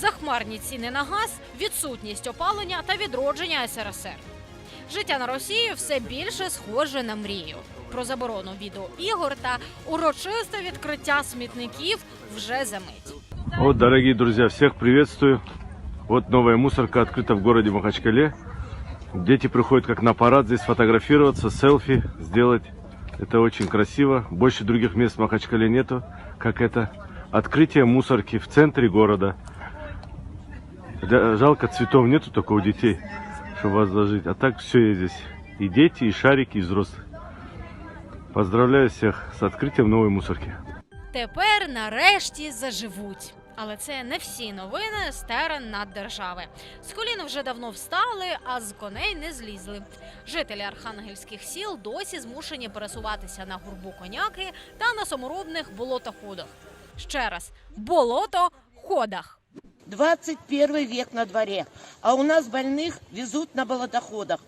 захмарні ціни на газ, відсутність опалення та відродження СРСР. Життя на Росії все більше схоже на мрію. Про заборону відеоігор та урочисте відкриття смітників вже за мить. Вот, дорогие друзья, всех приветствую. Вот новая мусорка открыта в городе Махачкале. Дети приходят как на парад здесь фотографироваться, селфи сделать. Это очень красиво. Больше других мест в Махачкале нету, как это. Открытие мусорки в центре города. Да, Жалко, цветов нету только у детей, чтобы возложить. А так все есть здесь. И дети, и шарики, и взрослые. Поздравляю всех с открытием новой мусорки. Тепер нарешті заживуть. Але це не всі новини з терен наддержави. З колін вже давно встали, а з коней не злізли. Жителі архангельських сіл досі змушені пересуватися на гурбу коняки та на саморобних болотоходах. Ще раз болотоходах. 21 век на дворе, а у нас больных везут на болотоходах.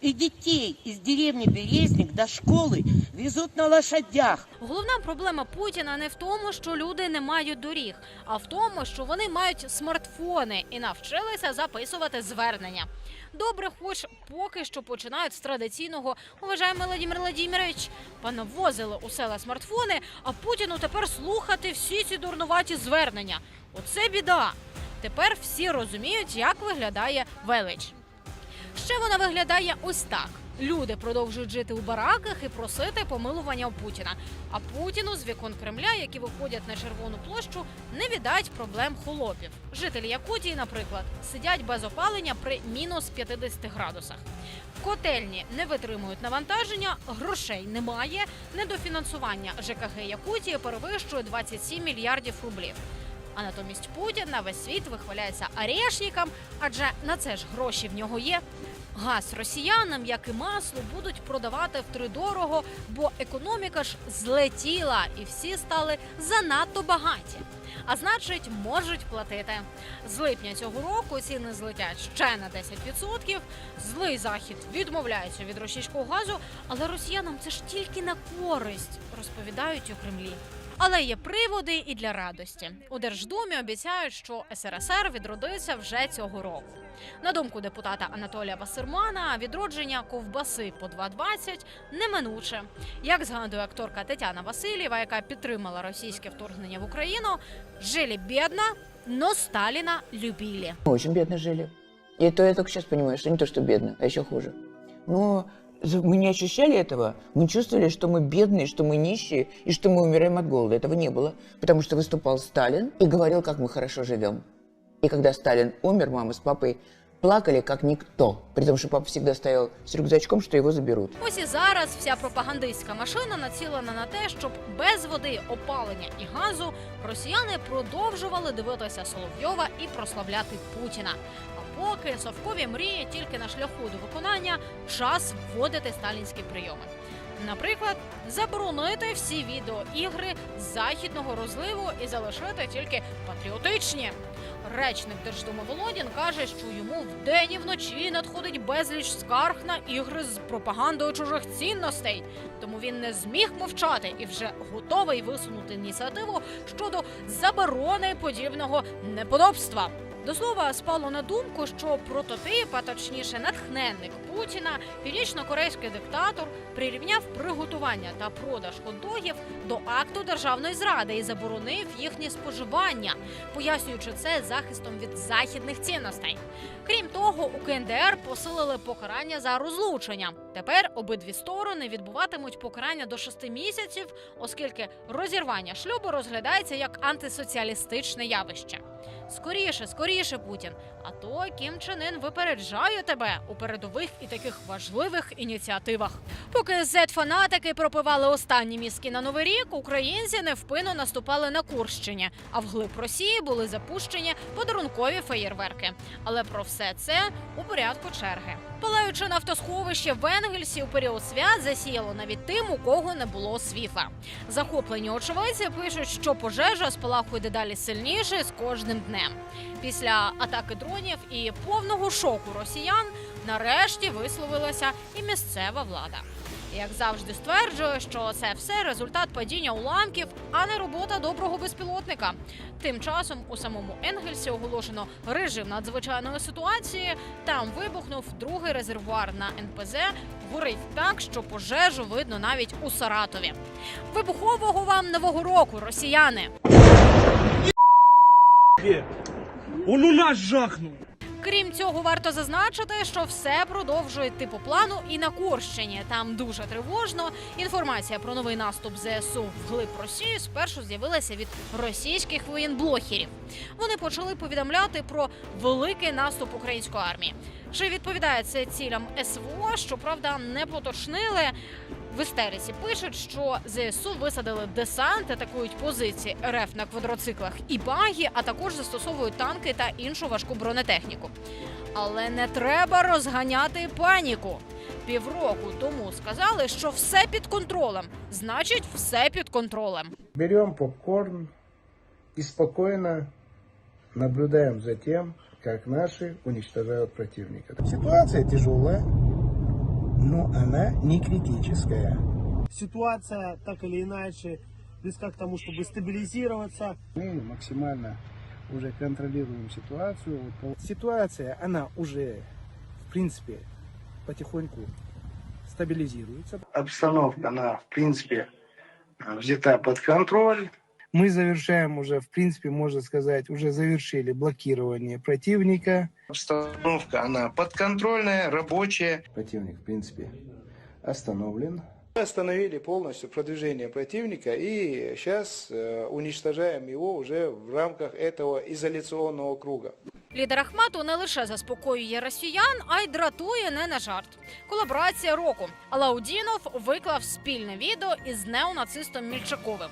И детей из деревни Березник до школы везут на лошадях. Головна проблема Путіна не в тому, що люди не мають доріг, а в тому, що вони мають смартфони і навчилися записувати звернення. Добре, хоч поки що починають з традиційного уважаємо Владимир Владимирович, понавозили у села смартфони, а Путіну тепер слухати всі ці дурнуваті звернення. Оце біда. Тепер всі розуміють, як виглядає велич. Ще вона виглядає ось так. Люди продовжують жити у бараках і просити помилування у Путіна. А Путіну з вікон Кремля, які виходять на червону площу, не віддають проблем холопів. Жителі Якутії, наприклад, сидять без опалення при мінус 50 градусах. Котельні не витримують навантаження, грошей немає. Недофінансування ЖКГ Якутії перевищує 27 мільярдів рублів. А натомість Путін на весь світ вихваляється арешникам, адже на це ж гроші в нього є. Газ росіянам, як і масло, будуть продавати втридорого, бо економіка ж злетіла, і всі стали занадто багаті. А значить, можуть платити. З липня цього року ціни злетять ще на 10%. Злий захід відмовляється від російського газу, але росіянам це ж тільки на користь, розповідають у Кремлі. Але є приводи і для радості. У Держдумі обіцяють, що СРСР відродиться вже цього року. На думку депутата Анатолія Васермана, відродження ковбаси по 2,20 неминуче. Як згадує акторка Тетяна Васильєва, яка підтримала російське вторгнення в Україну, жили бідно, но Сталіна любили. Очень бедно жили. И это я только сейчас понимаю, что не то, что бедно, а еще хуже. Но за- мы не ощущали этого. Мы чувствовали, что мы бедные, что мы нищие и что мы умираем от голода. Этого не было. Потому что выступал Сталин и говорил, как мы хорошо живем. И когда Сталин умер, мама с папой плакали, как никто. При том, что папа всегда стоял с рюкзачком, что его заберут. Ось і зараз вся пропагандистська машина націлена на те, щоб без води, опалення і газу росіяни продовжували дивитися Соловйова і прославляти Путіна. Поки совкові мрії тільки на шляху до виконання час вводити сталінські прийоми. Наприклад, заборонити всі відеоігри західного розливу і залишити тільки патріотичні. Речник Держдуми Володін каже, що йому вдень і вночі надходить безліч скарг на ігри з пропагандою чужих цінностей. Тому він не зміг мовчати і вже готовий висунути ініціативу щодо заборони подібного неподобства. До слова, спало на думку, що прототип, а точніше натхненник Путіна, північно-корейський диктатор, прирівняв приготування та продаж хот-догів до акту державної зради і заборонив їхнє споживання, пояснюючи це захистом від західних цінностей. Крім того, у КНДР посилили покарання за розлучення. Тепер обидві сторони відбуватимуть покарання до шести місяців, оскільки розірвання шлюбу розглядається як антисоціалістичне явище. Скоріше, скоріше, Путін. А то Кім Чен Ін випереджає тебе у передових і таких важливих ініціативах. Поки зет-фанатики пропивали останні мізки на новий рік, українці невпинно наступали на Курщині, а вглиб Росії були запущені подарункові феєрверки. Але про все це у порядку черги. Палаючи нафтосховище в Енгельсі у період свят засіяло навіть тим, у кого не було світла. Захоплені очевидці пишуть, що пожежа спалахує дедалі сильніше з кожним днем. Після атаки дронів і повного шоку росіян нарешті висловилася і місцева влада. Як завжди стверджує, що це все результат падіння уламків, а не робота доброго безпілотника. Тим часом у самому Енгельсі оголошено режим надзвичайної ситуації. Там вибухнув другий резервуар на НПЗ. Горить так, що пожежу видно навіть у Саратові. Вибухового вам нового року, росіяни! Он у нас жахнул. Крім цього, варто зазначити, що все продовжує йти по плану і на Корщині. Там дуже тривожно. Інформація про новий наступ ЗСУ вглиб Росії спершу з'явилася від російських воєнблогерів. Вони почали повідомляти про великий наступ української армії. Чи відповідає це цілям СВО? Щоправда, не поточнили. В істериці пишуть, що ЗСУ висадили десант, атакують позиції РФ на квадроциклах і багі, а також застосовують танки та іншу важку бронетехніку. Але не треба розганяти паніку. Півроку тому сказали, що все під контролем. Значить, все під контролем. Берем попкорн и спокойно наблюдаем за тем, как наши уничтожают противника. Ситуация тяжелая, но она не критическая. Ситуация так или иначе близка к тому, чтобы стабилизироваться. Мы максимально уже контролируем ситуацию. Ситуация, она уже, в принципе, потихоньку стабилизируется. Обстановка, она, в принципе, взята под контроль. Мы завершаем уже, в принципе, можно сказать, уже завершили блокирование противника. Обстановка, она подконтрольная, рабочая. Противник, в принципе, остановлен. Мы Остановили полностью продвижение противника и сейчас э, уничтожаем его уже в рамках этого изоляционного круга. Лідер Ахмату не лише заспокоює росіян, а й дратує не на жарт. Колаборація року. Алаудінов виклав спільне відео із неонацистом Мільчаковим.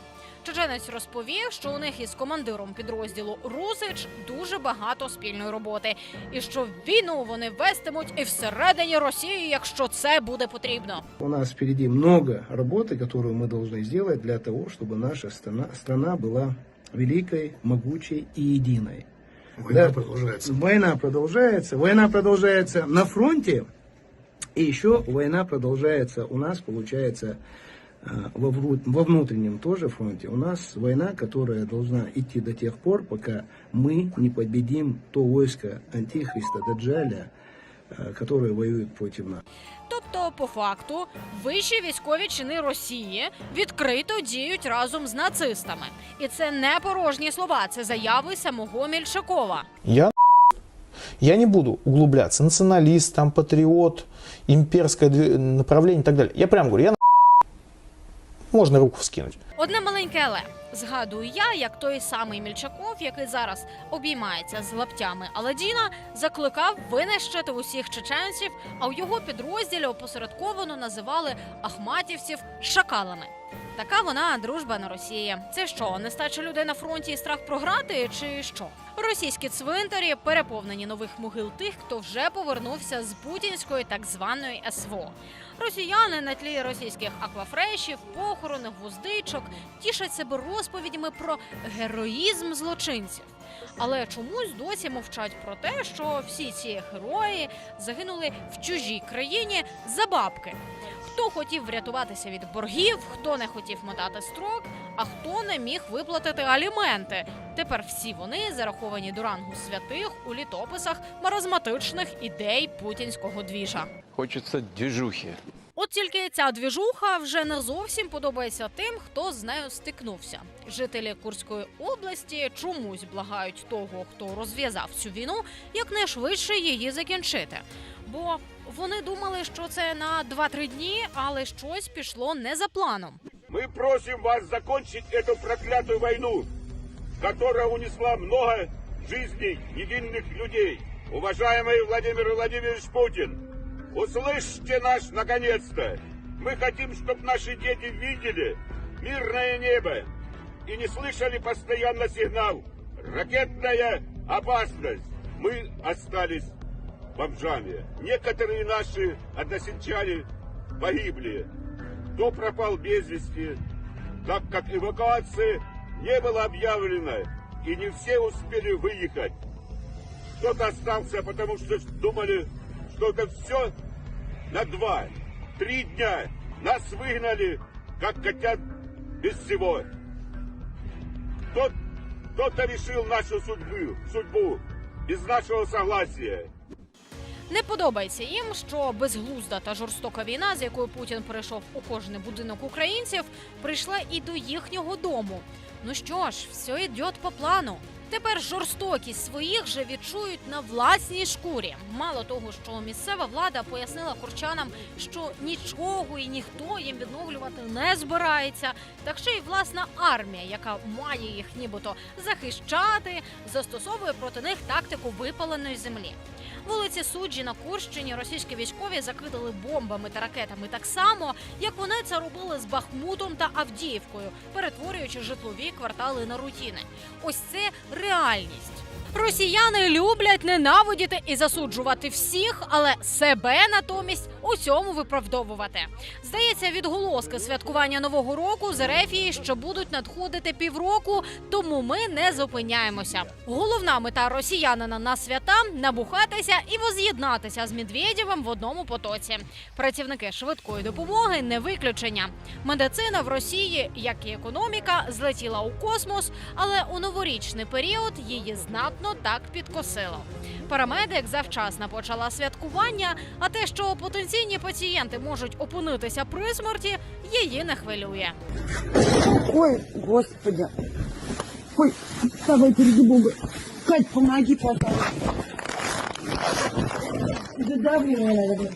Чеченець розповів, що у них із командиром підрозділу Русич дуже багато спільної роботи, і що війну вони вестимуть і всередині Росії, якщо це буде потрібно. У нас впереди много работы, которую мы должны сделать для того, чтобы наша страна, страна была великой, могучей и единой. Война продолжается. Война продолжается. Война продолжается на фронте. И еще война продолжается у нас, получается, а, во, внутреннем тоже фронте. У нас война, которая должна идти до тех пор, пока мы не победим то войско Антихриста Даджаля, а, которое воюет против нас. Тобто, по факту, вищі військові чини Росії відкрито діють разом з нацистами, і це не порожні слова, це заяви самого Мільчакова. Я я не буду углубляться. Националист, там, патриот, имперское направление и так далее. Я прям говорю, я на можно руку вскинути. Одне маленьке але згадую я, як той самий Мільчаков, який зараз обіймається з лаптями Аладіна, закликав винищити усіх чеченців, а у його підрозділі опосередковано називали ахматівців шакалами. Така вона дружба на Росії. Це що, нестача людей на фронті і страх програти, чи що? Російські цвинтарі переповнені нових могил тих, хто вже повернувся з путінської так званої СВО. Росіяни на тлі російських аквафрешів, похоронних гвоздичок тішать себе розповідями про героїзм злочинців. Але чомусь досі мовчать про те, що всі ці герої загинули в чужій країні за бабки. Хто хотів врятуватися від боргів, хто не хотів мотати строк, а хто не міг виплатити аліменти. Тепер всі вони зараховані до рангу святих у літописах маразматичних ідей путінського двіжа. Хочется движухи. От тільки ця двіжуха вже не зовсім подобається тим, хто з нею стикнувся. Жителі Курської області чомусь благають того, хто розв'язав цю війну, якнайшвидше її закінчити. Бо вони думали, що це на 2-3 дні, але щось пішло не за планом. Мы просим вас закончить эту проклятую войну, которая унесла много жизней невинных людей. Уважаемый Владимир Владимирович Путин, Услышьте нас наконец-то. Мы хотим, чтобы наши дети видели мирное небо и не слышали постоянно сигнал «Ракетная опасность». Мы остались бомжами. Некоторые наши односельчане погибли. Кто пропал без вести, так как эвакуация не была объявлена, и не все успели выехать. Кто-то остался, потому что думали, что это все на два, три дня, Нас выгнали, как котят без всего. Кто- Кто-то решил нашу судьбу, судьбу без нашего согласия. Не подобається їм, що безглузда та жорстока війна, з якою Путін прийшов у кожний будинок українців, прийшла і до їхнього дому. Ну що ж, все йде по плану. Тепер жорстокість своїх же відчують на власній шкурі. Мало того, що місцева влада пояснила курчанам, що нічого і ніхто їм відновлювати не збирається, так ще й власна армія, яка має їх нібито захищати, застосовує проти них тактику випаленої землі. Вулиці Суджі на Курщині російські військові закидали бомбами та ракетами так само, як вони це робили з Бахмутом та Авдіївкою, перетворюючи житлові квартали на рутіни. Ось це реальність. Росіяни люблять ненавидіти і засуджувати всіх, але себе натомість у цьому виправдовувати. Здається, відголоски святкування нового року з Ерефії, що будуть надходити півроку, тому ми не зупиняємося. Головна мета росіянина на свята набухатися і воз'єднатися з Медведєвим в одному потоці. Працівники швидкої допомоги не виключення. Медицина в Росії, як і економіка, злетіла у космос, але у новорічний період її знатно так підкосило. Парамедик завчасно почала святкування, а те, що потенційні пацієнти можуть опинитися при смерті, її не хвилює. Ой, господи. Ой, давай перейди Бога. Кать, помоги, пожалуйста. Задавливай, наверное.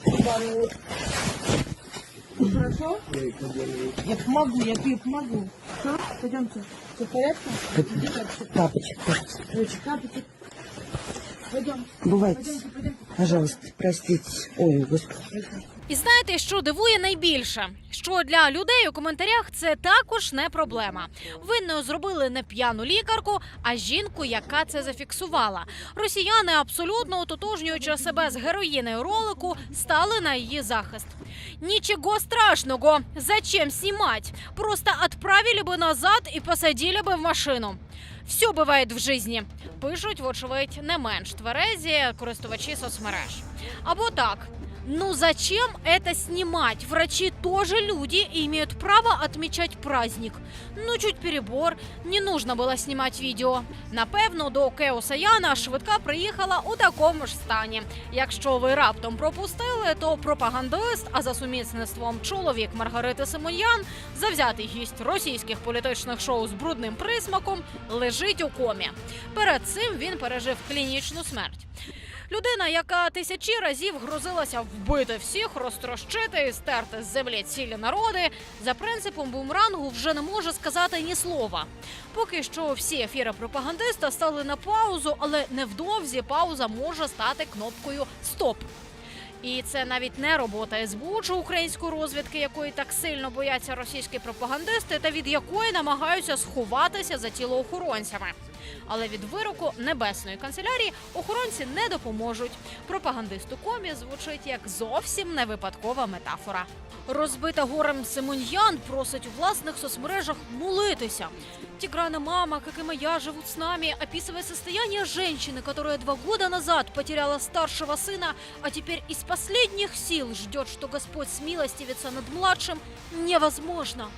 Хорошо? Я помогу, я тебе помогу. Все, пойдемте. Все в порядке? Тапочек, тапочек. Короче, капельки. Пойдем. Бывает. Пойдемте, пойдемте. Пожалуйста, простите. Ой, господи. І знаєте, що дивує найбільше? Що для людей у коментарях це також не проблема. Винною зробили не п'яну лікарку, а жінку, яка це зафіксувала. Росіяни, абсолютно ототожнюючи себе з героїною ролику, стали на її захист. Ничего страшного, зачем снимать? Просто отправили бы назад и посадили бы в машину. Все буває в житті, пишуть, вочевидь, не менш тверезі користувачі соцмереж. Або так. Ну зачем это снимать? Врачи тоже люди и имеют право отмечать праздник. Ну, чуть перебор, не нужно было снимать відео. Напевно, до Кеоса Яна швидка приїхала у такому ж стані. Якщо ви раптом пропустили, то пропагандист, а за сумісництвом чоловік Маргарити Симоньян, завзятий гість російських політичних шоу з брудним присмаком, лежить у комі. Перед цим він пережив клінічну смерть. Людина, яка тисячі разів грозилася вбити всіх, розтрощити і стерти з землі цілі народи, за принципом бумрангу вже не може сказати ні слова. Поки що всі ефіри пропагандиста стали на паузу, але невдовзі пауза може стати кнопкою Стоп. І це навіть не робота СБУ чи української розвідки, якої так сильно бояться російські пропагандисти, та від якої намагаються сховатися за тілоохоронцями. Але від вироку небесної канцелярії охоронці не допоможуть. Пропагандисту комі звучить як зовсім не випадкова метафора. Розбита горем Симоньян просить у власних соцмережах молитися. Тиграна мама, как и моя, живут с нами, описывая состояние женщины, которая два года назад потеряла старшего сына, а теперь из последних сил ждет, что Господь смилостивится над младшим, невозможно.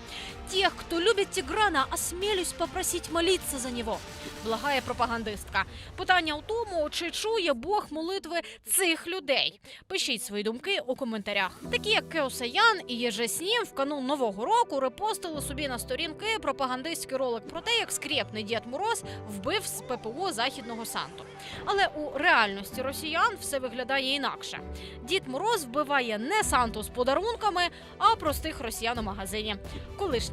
Тех, кто любит Тиграна, осмелюсь попросить молиться за него. Благає пропагандистка. Питання у тому, чи чує Бог молитви цих людей. Пишіть свої думки у коментарях. Такі як Кеосаян і Єжеснім в канун нового року репостили собі на сторінки пропагандистський ролик про те, як скрєпний Дід Мороз вбив з ППО західного Санту. Але у реальності росіян все виглядає інакше. Дід Мороз вбиває не Санту з подарунками, а простих росіян у магазині.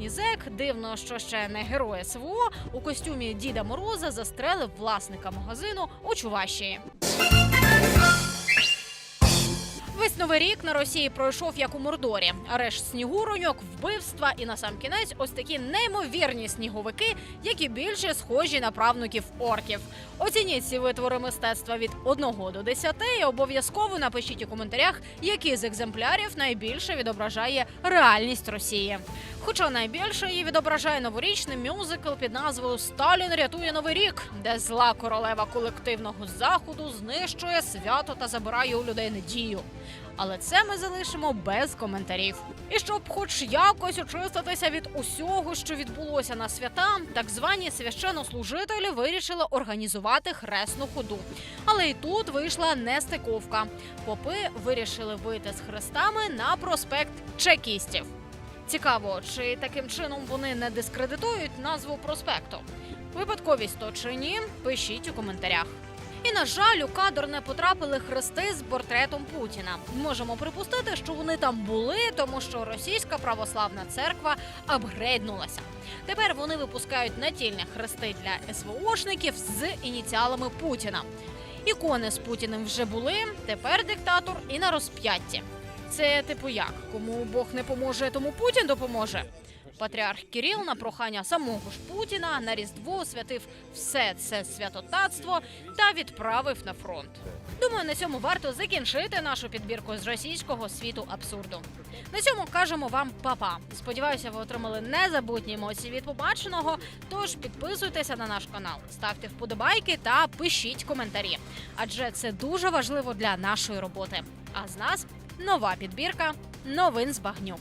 Колишній зек, дивно, що ще не герой СВО, у костюмі Діда Мороза застрелив власника магазину у Чувашії. Весь новий рік на Росії пройшов як у Мордорі. Арешт снігуроньок, вбивства і на сам кінець ось такі неймовірні сніговики, які більше схожі на правнуків орків. Оцініть ці витвори мистецтва від 1 до 10 і обов'язково напишіть у коментарях, який з екземплярів найбільше відображає реальність Росії. Хоча найбільше її відображає новорічний мюзикл під назвою Сталін рятує новий рік, де зла королева колективного заходу знищує свято та забирає у людей надію. Але це ми залишимо без коментарів. І щоб хоч якось очиститися від усього, що відбулося на свята, так звані священнослужителі вирішили організувати хресну ходу. Але і тут вийшла нестиковка. Попи вирішили вийти з хрестами на проспект чекістів. Цікаво, чи таким чином вони не дискредитують назву проспекту? Випадковість то чи ні? Пишіть у коментарях. І на жаль, у кадр не потрапили хрести з портретом Путіна. Можемо припустити, що вони там були, тому що російська православна церква апгрейднулася. Тепер вони випускають натільні хрести для СВОшників з ініціалами Путіна. Ікони з Путіним вже були. Тепер диктатор і на розп'ятті. Це типу як? Кому Бог не поможе, тому Путін допоможе. Патріарх Кіріл на прохання самого ж Путіна на Різдво освятив все це святотатство та відправив на фронт. Думаю, на цьому варто закінчити нашу підбірку з російського світу абсурду. На цьому кажемо вам папа. Сподіваюся, ви отримали незабутні емоції від побаченого. Тож підписуйтеся на наш канал, ставте вподобайки та пишіть коментарі, адже це дуже важливо для нашої роботи. А з нас нова підбірка новин з багнюк.